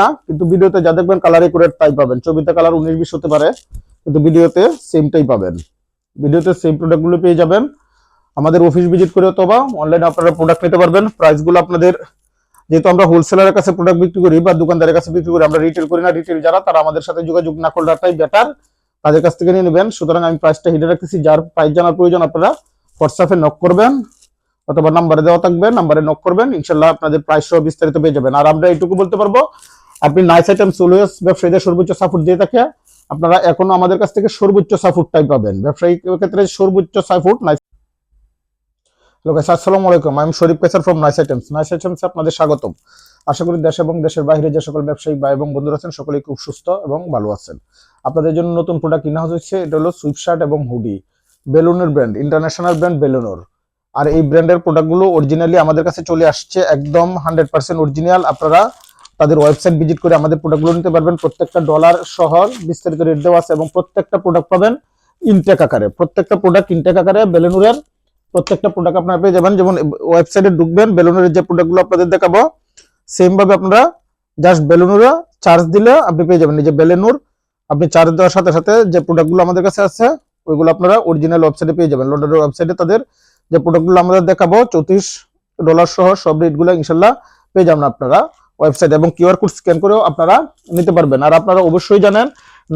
না কিন্তু ভিডিওতে যা দেখবেন কালার একুরেট তাই পাবেন। ছবিতে কালার উনিশ বিশ হতে পারে, কিন্তু ভিডিওতে সেমটাই পাবেন। ভিডিওতে সেম প্রোডাক্টগুলো পেয়ে যাবেন। আমাদের অফিস ভিজিট করে অথবা অনলাইনে আপনারা প্রোডাক্ট নিতে পারবেন। প্রাইসগুলো আপনাদের, যেহেতু আমরা হোলসেলারের কাছে প্রোডাক্ট বিক্রি করি বা দোকানদারের কাছে বিক্রি করি, আমরা রিটেল করি না রিটেল যারা, তারা আমাদের সাথে যোগাযোগ না করলেটাই বেটার তাদের কাছ থেকে নিয়ে নেবেন। সুতরাং আমি প্রাইসটা হিটে রাখতেছি। যার প্রাইস জানার প্রয়োজন আপনারা হোয়াটসঅ্যাপে নক করবেন অথবা নাম্বারে দেওয়া থাকবে নাম্বারে নক করবেন। ইনশাল্লাহ আপনাদের প্রাইস সহ বিস্তারিত পেয়ে যাবেন। আর আমরা এইটুকু বলতে পারব আপনি নাইস আইটেম সোলোয়াস ব্যবসায়ীদের সর্বোচ্চ সাপোর্ট দিয়ে থাকে। আপনারা এখনও আমাদের কাছ থেকে সর্বোচ্চ সাপোর্টটাই পাবেন। ব্যবসায়ী ক্ষেত্রে সর্বোচ্চ সাপোর্ট নাইস হ্যালো গাইস আসসালামু আলাইকুম। আমি Sharif Kesar from nice items nice items আপনাদের স্বাগতম। আশা করি দেশ এবং দেশের বাইরে যে সকল ব্যবসায়ী ভাই এবং বন্ধুরা আছেন, সকলেই খুব সুস্থ এবং ভালো আছেন। আপনাদের জন্য নতুন প্রোডাক্ট কিনা হচ্ছে এটা হলো সুইপশার্ট এবং হুডি বেলুনের ব্র্যান্ড ইন্টারন্যাশনাল ব্র্যান্ড বেলুনর। আর এই ব্র্যান্ডের প্রোডাক্টগুলো অরিজিনালি আমাদের কাছে চলে আসছে, একদম হান্ড্রেড পার্সেন্ট অরিজিনাল আপনারা তাদের ওয়েবসাইট ভিজিট করে আমাদের প্রোডাক্টগুলো নিতে পারবেন। প্রত্যেকটা ডলার সহ বিস্তারিত রেট দেওয়া আছে এবং প্রত্যেকটা প্রোডাক্ট পাবেন ইনটেক আকারে। প্রত্যেকটা প্রোডাক্ট ইনটেক আকারে বেলুনুরের প্রত্যেকটা প্রোডাক্ট আপনারা পেয়ে যাবেন। যেমন ওয়েবসাইটে ঢুকবেন, বেলুনের যে প্রোডাক্টগুলো আপনাদের দেখাবো সেম ভাবে আপনারা জাস্ট বেলুনুরে চার্জ দিলে আপনি পেয়ে যাবেন। যে বেলুনুর আপনি চার্জ দেওয়ার সাথে সাথে যে প্রোডাক্টগুলো আমাদের কাছে আছে, ওইগুলো আপনারা অরিজিনাল ওয়েবসাইটে পেয়ে যাবেন। লন্ডনের ওয়েবসাইটে তাদের যে প্রোডাক্টগুলো আমরা দেখাবো, চৌত্রিশ ডলার সহ সব রেটগুলো ইনশাল্লাহ পেয়ে যাবেন আপনারা। ওয়েবসাইট এবং কিউআর কোড স্ক্যান করেও আপনারা নিতে পারবেন। আর আপনারা অবশ্যই জানেন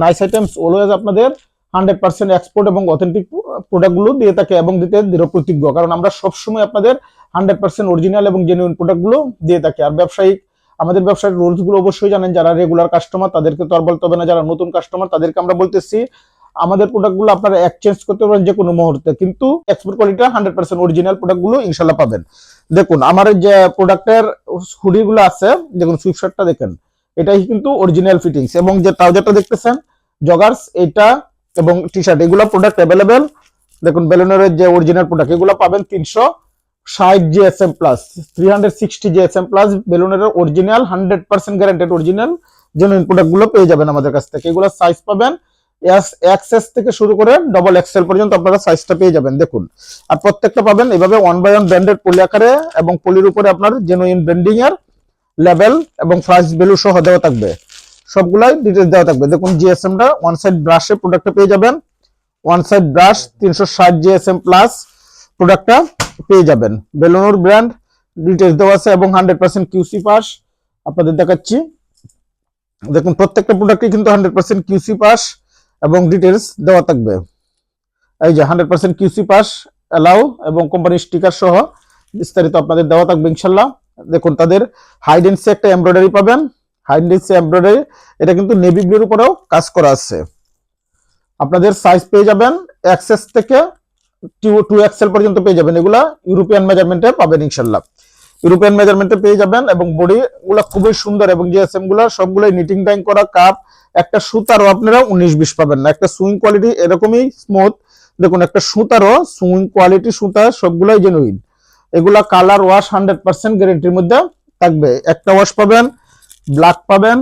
নাইস আইটেমস অলওয়েজ আপনাদের হান্ড্রেড পার্সেন্ট এক্সপোর্ট এবং অথেন্টিক প্রোডাক্টগুলো দিয়ে থাকে এবং দিতে দৃঢ় প্রতিজ্ঞ। কারণ আমরা সবসময় আপনাদের হান্ড্রেড পার্সেন্ট অরিজিনাল এবং জেনুইন প্রোডাক্টগুলো দিয়ে থাকি। আর ব্যবসায়িক, আমাদের ব্যবসায়িক রুলসগুলো অবশ্যই জানেন, যারা রেগুলার কাস্টমার তাদেরকে তো আর বলতে হবে না, যারা নতুন কাস্টমার তাদেরকে আমরা বলতেছি, আমাদের প্রোডাক্টগুলো আপনারা এক্সচেঞ্জ করতে পারেন যে কোনো মুহূর্তে। কিন্তু export quality hundred percent original প্রোডাক্টগুলো ইনশাল্লাহ পাবেন। দেখুন, আমার যে প্রোডাক্টের হুডিগুলো আছে, দেখুন সুইপশার্টটা দেখেন, এটাই কিন্তু অরিজিনাল ফিটিংস এবং যে ট্রাউজারটা দেখতেছেন জগার্স এটা এবং টি শার্ট এগুলো প্রোডাক্ট অ্যাভেলেবেল দেখুন, বেলুনের যে অরিজিনাল প্রোডাক্ট এগুলো পাবেন তিনশো ষাট G S M plus three hundred sixty G S M plus বেলুনের original hundred percent guaranteed original genuine প্রোডাক্টগুলো পেয়ে যাবেন আমাদের কাছ থেকে। এগুলো সাইজ পাবেন এক্সএস থেকে শুরু করে ডবল এক্সেল পর্যন্ত আপনারা সাইজটা পেয়ে যাবেন। দেখুন, আর প্রত্যেকটা পাবেন এভাবে one by one branded poly আকারে এবং পলির উপরে আপনার জেনুইন ব্র্যান্ডিং এর লেভেল এবং প্রাইস ভ্যালু সহ দেওয়া থাকবে। সবগুলাই ডিটেলস দেওয়া থাকবে। দেখুন জিএসএমটা ওয়ান সাইড ব্রাশে প্রোডাক্টটা পেয়ে যাবেন। ওয়ান সাইড ব্রাশ তিনশো ষাট জিএসএম প্লাস প্রোডাক্টটা পেয়ে যাবেন। বেলুনুর ব্র্যান্ড ডিটেলস দেওয়া আছে এবং হান্ড্রেড পার্সেন্ট কিউসি পাস আপনাদের দেখাচ্ছি। দেখুন, প্রত্যেকটা প্রোডাক্টই কিন্তু হান্ড্রেড পার্সেন্ট কিউসি পাস এবং ডিটেলস দেওয়া থাকবে। এই যে hundred percent QC pass allow এবং কোম্পানির স্টিকার সহ বিস্তারিত আপনাদের দেওয়া থাকবে ইনশাল্লাহ। দেখুন, তাদের হাইডেন্সি একটা এমব্রয়ডারি পাবেন। হাইডেন্সি এমব্রয়ডারি এটা কিন্তু নেভি ব্লুর উপরেও কাজ করা আছে। আপনাদের সাইজ পেয়ে যাবেন এক্সেস থেকে টু টু এক্সেল পর্যন্ত পেয়ে যাবেন। এগুলা ইউরোপিয়ান মেজারমেন্টে পাবেন ইনশাল্লাহ। ইউরোপিয়ান মেজারমেন্টে পেয়ে যাবেন এবং বডি গুলা খুবই সুন্দর এবং জিএসএমগুলা সবগুলো নিটিং ডাইং করা কাপ একটা সুতারও আপনারা উনিশ বিশ পাবেন না। একটা সুইং কোয়ালিটি এরকমই স্মুথ দেখুন, একটা সুতারও সুইং কোয়ালিটি সুতা সবগুলাই জেনুইন এগুলা কালার ওয়াশ হান্ড্রেড পার্সেন্ট গ্যারেন্টির মধ্যে থাকবে। একটা ওয়াশ পাবেন ব্ল্যাক পাবেন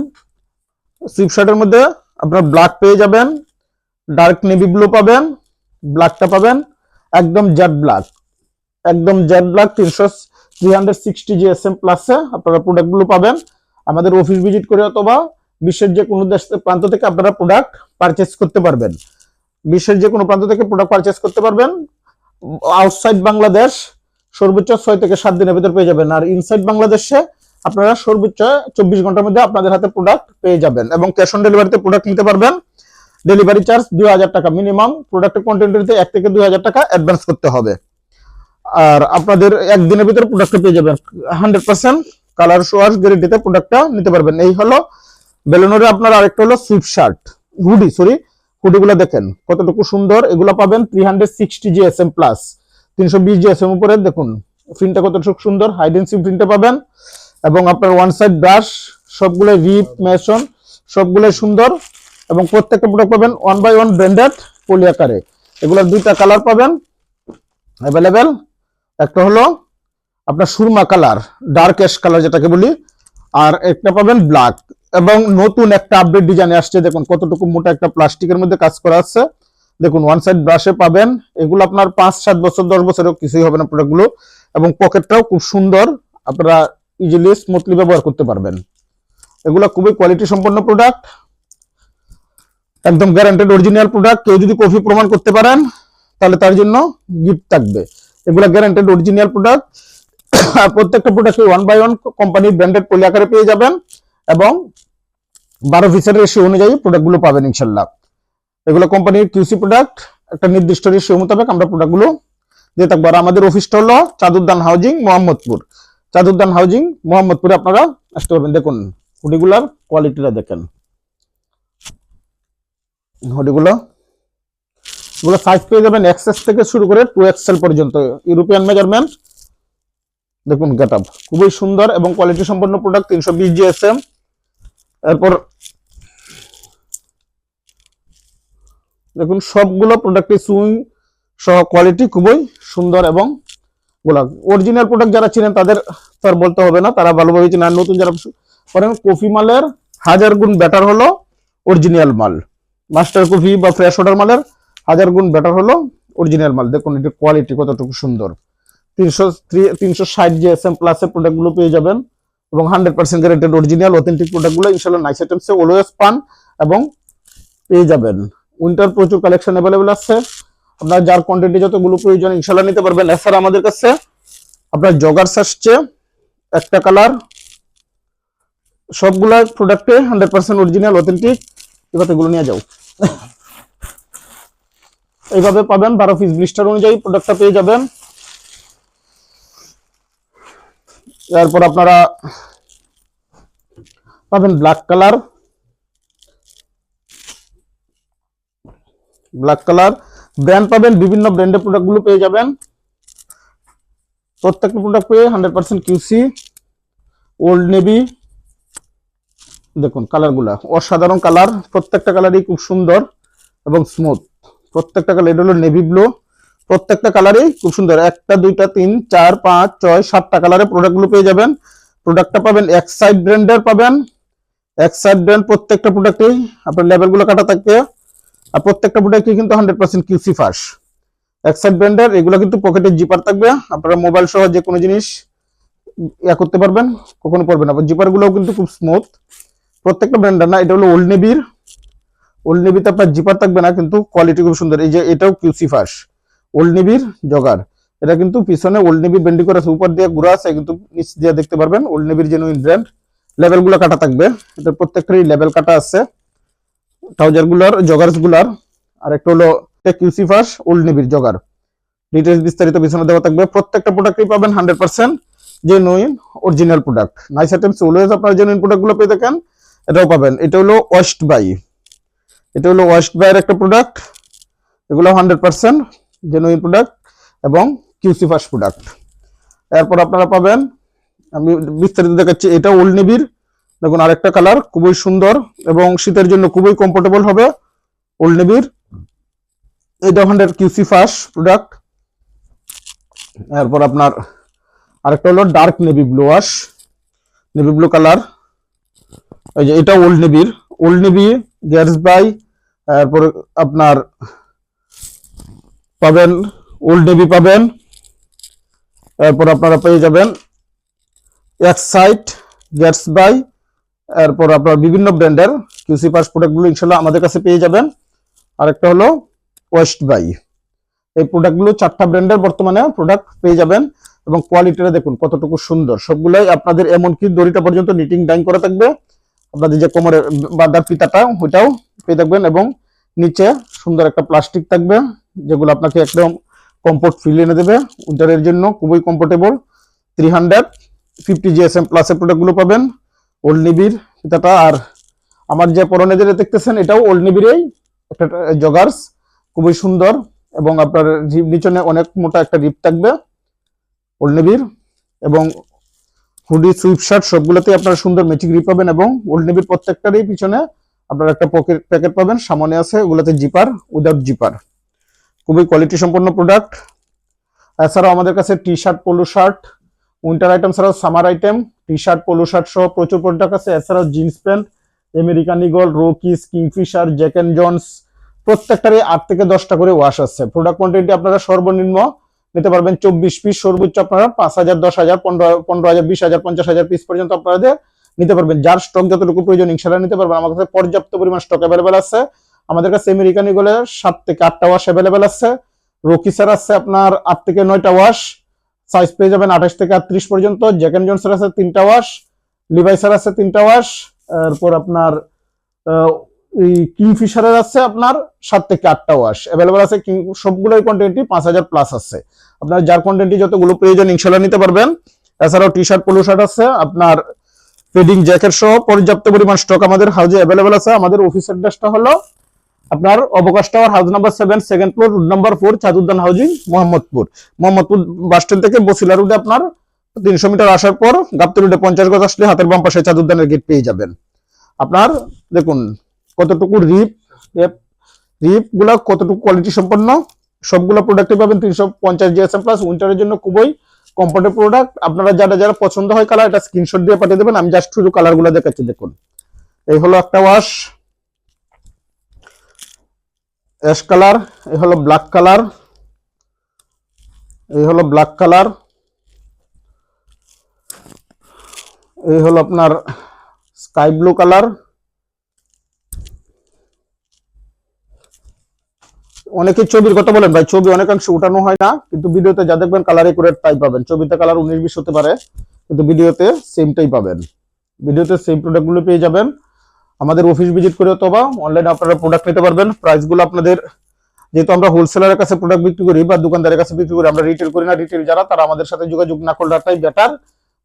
সুইপশার্টের মধ্যে আপনার ব্ল্যাক পেয়ে যাবেন ডার্ক নেভি ব্লু পাবেন ব্ল্যাকটা পাবেন, একদম জেড ব্ল্যাক একদম জেড ব্ল্যাক তিনশো থ্রি হান্ড্রেড সিক্সটি জিএসএম প্লাসে আপনারা প্রোডাক্টগুলো পাবেন। আমাদের অফিস ভিজিট করে অথবা বিশ্বের যে কোনো দেশ প্রান্ত থেকে আপনারা প্রোডাক্ট পারচেস করতে পারবেন। বিশ্বের যে কোনো প্রান্ত থেকে প্রোডাক্ট পারচেস করতে পারবেন। আউটসাইড বাংলাদেশ, সর্বোচ্চ ছয় থেকে সাত দিনের ভিতর পেয়ে যাবেন। আর ইনসাইড বাংলাদেশে আপনারা সর্বোচ্চ চব্বিশ ঘণ্টার মধ্যে আপনাদের হাতে প্রোডাক্ট পেয়ে যাবেন এবং ক্যাশ অন ডেলিভারিতে প্রোডাক্ট নিতে পারবেন। ডেলিভারি চার্জ দুই হাজার টাকা মিনিমাম প্রোডাক্টের কন্টেন্টে এক থেকে দুই হাজার টাকা অ্যাডভান্স করতে হবে। আর আপনাদের একদিনের ভিতরে প্রোডাক্টটা পেয়ে যাবেন। হান্ড্রেড পার্সেন্ট কালার শোয়ার গ্যারেন্টিতে প্রোডাক্টটা নিতে পারবেন। এই হলো বেলুনের আপনার আরেকটা হলো সুইপ শার্ট হুডি সরি হুডিগুলো দেখেন, কতটুকু সুন্দর। এগুলো পাবেন three hundred sixty GSM plus তিনশো বিশ জি জিএসএম উপরে, দেখুন প্রিন্টটা কতটুকু সুন্দর। হাইডেন্সি প্রিন্টটা পাবেন। এবং আপনার ওয়ান সাইড ব্রাশ সবগুলো রিপ মেশন সবগুলো সুন্দর। এবং প্রত্যেকটা প্রোডাক্ট পাবেন one by one branded poly আকারে এগুলোর দুইটা কালার পাবেন অ্যাভেলেবেল একটা হলো আপনার সুরমা কালার ডার্ক অ্যাশ কালার যেটাকে বলি। আর একটা পাবেন ব্ল্যাক এবং নতুন একটা আপডেট ডিজাইনে আসছে। দেখুন, কতটুকু মোটা একটা প্লাস্টিকের মধ্যে কাজ করা আছে। দেখুন ওয়ান সাইড ব্রাশে পাবেন। এগুলো আপনার পাঁচ, সাত বছর, দশ বছরেও কিছুই হবে না প্রোডাক্টগুলো এবং পকেটটাও খুব সুন্দর। আপনারা ইজিলি স্মুথলি ব্যবহার করতে পারবেন। এগুলো খুবই কোয়ালিটি সম্পন্ন প্রোডাক্ট একদম গ্যারান্টেড অরিজিনাল প্রোডাক্ট কেউ যদি কফি প্রমাণ করতে পারেন, তাহলে তার জন্য গিফট থাকবে। এগুলো গ্যারান্টেড অরিজিনাল প্রোডাক্ট প্রত্যেকটা প্রোডাক্ট ওয়ান বাই ওয়ান কোম্পানির ব্র্যান্ডেড পলি আকারে পেয়ে যাবেন। এবং বারো পিসের রেশিও অনুযায়ী প্রোডাক্টগুলো পাবেন ইনশাল্লাহ। এগুলো কোম্পানির কিউসি প্রোডাক্ট একটা নির্দিষ্ট রেশিও মোতাবেক আমরা প্রোডাক্টগুলো দিয়ে থাকব। আর আমাদের অফিসটা হলো চাদুদ্দান হাউজিং মোহাম্মদপুর। চাদুদ্দান হাউজিং মোহাম্মদপুরে আপনারা আসতে পারবেন। দেখুন হুডিগুলার কোয়ালিটিটা দেখেন। হুডিগুলো এগুলো সাইজ পেয়ে যাবেন এক্সএস থেকে শুরু করে টু এক্সেল পর্যন্ত। ইউরোপিয়ান মেজারমেন্ট দেখুন গেট আপ। খুবই সুন্দর এবং কোয়ালিটি সম্পন্ন প্রোডাক্ট তিনশো বিশ জিএসএম এরপর দেখুন, সবগুলো প্রোডাক্টের সুইং সহ কোয়ালিটি খুবই সুন্দর এবং গোলাপ। অরিজিনাল প্রোডাক্ট যারা চিনেন, তাদের তো আর বলতে হবে না, তারা ভালোভাবে চিনেন। আর নতুন যারা করেন, কফি মালের হাজার গুণ বেটার হলো অরিজিনাল মাল। মাস্টার কফি বা ফ্রেশ অর্ডার মালের হাজার গুণ বেটার হলো অরিজিনাল মাল। দেখুন, এটির কোয়ালিটি কতটুকু সুন্দর। তিনশো তিনশো ষাট জিএসএম প্লাসের প্রোডাক্টগুলো পেয়ে যাবেন। এবং hundred percent guaranteed original authentic প্রোডাক্টগুলো ইনশাল্লাহ নাইস আইটেমসে অলওয়েজ পান এবং পেয়ে যাবেন। উইন্টার প্রচুর কালেকশন অ্যাভেলেবেল আছে। আপনার যার কোয়ান্টিটি যতগুলো প্রয়োজন ইনশাল্লাহ নিতে পারবেন। এছাড়া আমাদের কাছে আপনার জগার্স আসছে, একটা কালার সবগুলা প্রোডাক্টে হান্ড্রেড পার্সেন্ট অরিজিনাল অথেন্টিক এগুলো নিয়ে যাও। এইভাবে পাবেন, বারো পিস ব্লিস্টার অনুযায়ী প্রোডাক্টটা পেয়ে যাবেন। এরপর আপনারা পাবেন black colour black colour brand পাবেন, বিভিন্ন ব্র্যান্ডের প্রোডাক্টগুলো পেয়ে যাবেন। প্রত্যেকটা প্রোডাক্ট পেয়ে hundred percent QC old navy দেখুন কালারগুলা অসাধারণ কালার প্রত্যেকটা কালারই খুব সুন্দর এবং স্মুথ প্রত্যেকটা কালার এটা হলো নেভি ব্লু প্রত্যেকটা কালারই খুব সুন্দর। একটা, দুইটা, তিন, চার, পাঁচ, ছয়, সাতটা কালারের প্রোডাক্টগুলো পেয়ে যাবেন। প্রোডাক্টটা পাবেন এক সাইড ব্র্যান্ডের পাবেন। এক সাইড ব্র্যান্ড প্রত্যেকটা প্রোডাক্টেই আপনার লেভেলগুলো কাটা থাকবে আর প্রত্যেকটা প্রোডাক্টই কিন্তু হান্ড্রেড পার্সেন্ট কিউসি ফাস এক সাইড ব্র্যান্ডের এগুলো কিন্তু পকেটের জিপার থাকবে। আপনারা মোবাইল সহ যে কোনো জিনিস ইয়া করতে পারবেন, কখনো পড়বেন না। জিপার গুলোও কিন্তু খুব স্মুথ প্রত্যেকটা ব্র্যান্ডের না, এটা হলো ওল্ড নেভির ওল্ড নেভিতে আপনার জিপার থাকবে না, কিন্তু কোয়ালিটি খুব সুন্দর। এই যে এটাও কিউসি ফাস ওল্ড নেভির জগার। এটা কিন্তু পিছনে ওল্ড নেভির ব্যান্ডিং করা আছে উপর দিয়ে ঘুরা আছে, কিন্তু নিচ দিয়ে দেখতে পারবেন, ওল্ড নেভির জেনুইন ব্র্যান্ড লেভেলগুলো কাটা থাকবে। এটা প্রত্যেকটারই লেভেল কাটা আছে। ট্রাউজারগুলার জগার্সগুলার আর একটা হলো কিউসি ফাস ওল্ড নেভির জগার। ডিটেলস বিস্তারিত পিছনে দেওয়া থাকবে। প্রত্যেকটা প্রোডাক্টই পাবেন hundred percent genuine original product nice items always আপনারা জেনুইন প্রোডাক্টগুলো পেয়ে থাকেন, এটাও পাবেন। এটা হলো ওয়েস্ট বাই এটা হলো ওয়েস্ট বাইয়ের একটা প্রোডাক্ট এগুলো হান্ড্রেড পার্সেন্ট জেনুইন প্রোডাক্ট এবং কিউসি ফার্স্ট প্রোডাক্ট এরপর আপনারা পাবেন, আমি বিস্তারিত দেখাচ্ছি, এটা ওল্ড নেভির। দেখুন, আরেকটা কালার খুবই সুন্দর এবং শীতের জন্য খুবই কমফোর্টেবল হবে ওল্ড নেভির। এটা হান্ড্রেড কিউসি ফার্স্ট প্রোডাক্ট এরপর আপনার আরেকটা হলো dark navy blue wash navy blue colour এই যে, এটা ওল্ড নেভির। ওল্ড নেভি গ্যাস বাই তারপর আপনার পাবেন ওল্ড নেভি পাবেন, এরপর আপনারা পেয়ে যাবেন এক্সাইট গ্যাটস বাই এরপর আপনার বিভিন্ন ব্র্যান্ডের কিউসি পাস প্রোডাক্টগুলো ইনশাল্লাহ আমাদের কাছে পেয়ে যাবেন। আরেকটা হলো ওয়েস্ট বাই এই প্রোডাক্টগুলো চারটা ব্র্যান্ডের বর্তমানে প্রোডাক্ট পেয়ে যাবেন এবং কোয়ালিটিটা দেখুন কতটুকু সুন্দর। সবগুলাই আপনাদের এমনকি দড়িটা পর্যন্ত নিটিং ডাইন করা থাকবে? আপনাদের যে কোমরের বাঁধার পিতাটা, ওইটাও পেয়ে থাকবেন এবং নিচে সুন্দর একটা প্লাস্টিক থাকবে। যেগুলো আপনাকে একদম কমফোর্ট ফিল এনে দেবে। উইন্টারের জন্য খুবই comfortable three hundred fifty GSM প্লাসের প্রোডাক্টগুলো পাবেন। ওল্ড নিবির ফিতাটা। আর আমার যে পরনে যেটা দেখতেছেন, এটাও ওল্ড নিবিরেই একটা জগার্স খুবই সুন্দর। এবং আপনার রিপ নিচনে অনেক মোটা একটা রিপ থাকবে ওল্ড নেভির এবং হুডি সুইপ শার্ট সবগুলোতে আপনারা সুন্দর ম্যাচিং রিপ পাবেন। এবং ওল্ড নেভির প্রত্যেকটারই পিছনে আপনারা একটা পকেট প্যাকেট পাবেন। সামনে আছে, ওগুলোতে জিপার উইদাউট জিপার খুবই কোয়ালিটি সম্পন্ন প্রোডাক্ট এছাড়াও আমাদের কাছে T shirt polo shirt winter item ছাড়াও summer item T shirt polo shirt সহ প্রচুর প্রোডাক্ট আছে। এছাড়াও jeans pant American Eagle Rockies Kingfisher Jack and Jones প্রত্যেকটারই আট থেকে দশটা করে ওয়াশ আছে। প্রোডাক্ট কোয়ান্টিটি আপনারা সর্বনিম্ন নিতে পারবেন চব্বিশ পিস সর্বোচ্চ আপনারা পাঁচ হাজার, দশ হাজার, পনেরো পনেরো হাজার, বিশ হাজার, পঞ্চাশ হাজার পিস পর্যন্ত আপনাদের নিতে পারবেন। যার স্টক যতটুকু প্রয়োজন ইনশাল্লাহ নিতে পারবেন। আমার কাছে পর্যাপ্ত পরিমাণ স্টক অ্যাভেলেবেল আছে। আমাদের কাছে আমেরিকান ইগলের সাত থেকে আটটা ওয়াশ অ্যাভেলেবেল আছে। রকি রকিসার আছে আপনার আট থেকে নয়টা ওয়াশ সাইজ পেয়ে যাবেন আঠাশ থেকে আটত্রিশ পর্যন্ত। জ্যাকেন জনসের আছে তিনটা ওয়াশ লিভাই লিভাইসার আছে তিনটা ওয়াশ এরপর আপনার কিংফিশারের আছে আপনার সাত থেকে আটটা ওয়াশ অ্যাভেলেবেল আছে কিং সবগুলোই কন্টেন্টই পাঁচ হাজার প্লাস আছে। আপনার যার কন্টেন্টই যতগুলো প্রয়োজন ইনশাল্লাহ নিতে পারবেন। এছাড়াও টি শার্ট পোলো শার্ট আছে। আপনার ফিডিং জ্যাকেট সহ পর্যাপ্ত পরিমাণ স্টক আমাদের হাউজে অ্যাভেলেবেল আছে। আমাদের অফিসের অ্যাড্রেসটা হলো আপনার Obokash tower house number seven second floor route number four Chanduddan housing Mohammadpur. Mohammadpur bus stand থেকে বসিলা রুটে আপনার তিনশো মিটার আসার পর গাপ্তি রুটে পঞ্চাশ গজ আসলে হাতের বাম পাশে চাঁদুদ্দানের গেট পেয়ে যাবেন। আপনার দেখুন কতটুকু রিপ রিপগুলা কতটুকু কোয়ালিটি সম্পন্ন, সবগুলো প্রোডাক্টে পাবেন তিনশো পঞ্চাশ জিএসএম প্লাস উইন্টারের জন্য খুবই কমফোর্টেবল প্রোডাক্ট আপনারা যারা যারা পছন্দ হয় কালার এটা স্ক্রিনশট দিয়ে পাঠিয়ে দেবেন, আমি জাস্ট শুধু কালারগুলো দেখাচ্ছি, দেখুন। এই হলো একটা ওয়াশ অ্যাশ কালার এই হলো ব্ল্যাক কালার এই হলো ব্ল্যাক কালার এই হলো আপনার স্কাই ব্লু কালার অনেকে ছবির কথা বলেন, ভাই, ছবি অনেকাংশে উঠানো হয় না, কিন্তু ভিডিওতে যা দেখবেন কালার একুরেট তাই পাবেন। ছবিতে কালার উনিশ বিশ হতে পারে, কিন্তু ভিডিওতে সেমটাই পাবেন। ভিডিওতে সেম প্রোডাক্টগুলো পেয়ে যাবেন। আমাদের অফিস ভিজিট করে অথবা অনলাইনে আপনারা প্রোডাক্ট নিতে পারবেন। প্রাইসগুলো আপনাদের, যেহেতু আমরা হোলসেলারের কাছে প্রোডাক্ট বিক্রি করি বা দোকানদারের কাছে বিক্রি করি, আমরা রিটেল করি না রিটেল যারা, তারা আমাদের সাথে যোগাযোগ না করলেটাই বেটার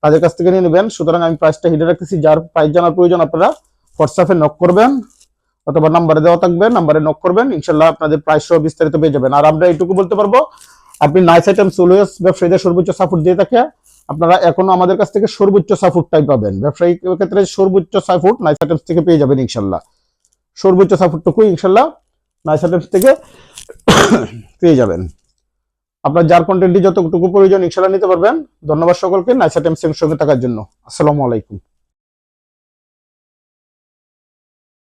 তাদের কাছ থেকে নিয়ে নেবেন। সুতরাং আমি প্রাইসটা হিটে রাখতেছি। যার প্রাইস জানার প্রয়োজন আপনারা হোয়াটসঅ্যাপে নক করবেন অথবা নাম্বারে দেওয়া থাকবে নাম্বারে নক করবেন, ইনশাল্লাহ আপনাদের প্রাইস সহ বিস্তারিত পেয়ে যাবেন। আর আমরা এইটুকু বলতে পারব আপনি নাইস আইটেম সোলোয়েস ব্যবসায়ীদের সর্বোচ্চ সাপোর্ট দিয়ে থাকে। আপনারা এখনও আমাদের কাছ থেকে সর্বোচ্চ সাপোর্টটাই পাবেন। ব্যবসায়ী ক্ষেত্রে সর্বোচ্চ সাপোর্ট নাইস আইটেমস থেকে পেয়ে যাবেন ইনশাল্লাহ। সর্বোচ্চ সাপোর্টটুকু ইনশাল্লাহ নাইস আইটেমস থেকে পেয়ে যাবেন। আপনার যার কন্টেন্টটি যতটুকু প্রয়োজন ইনশাল্লাহ নিতে পারবেন। ধন্যবাদ সকলকে নাইস আইটেমস সঙ্গে থাকার জন্য। আসসালামু আলাইকুম।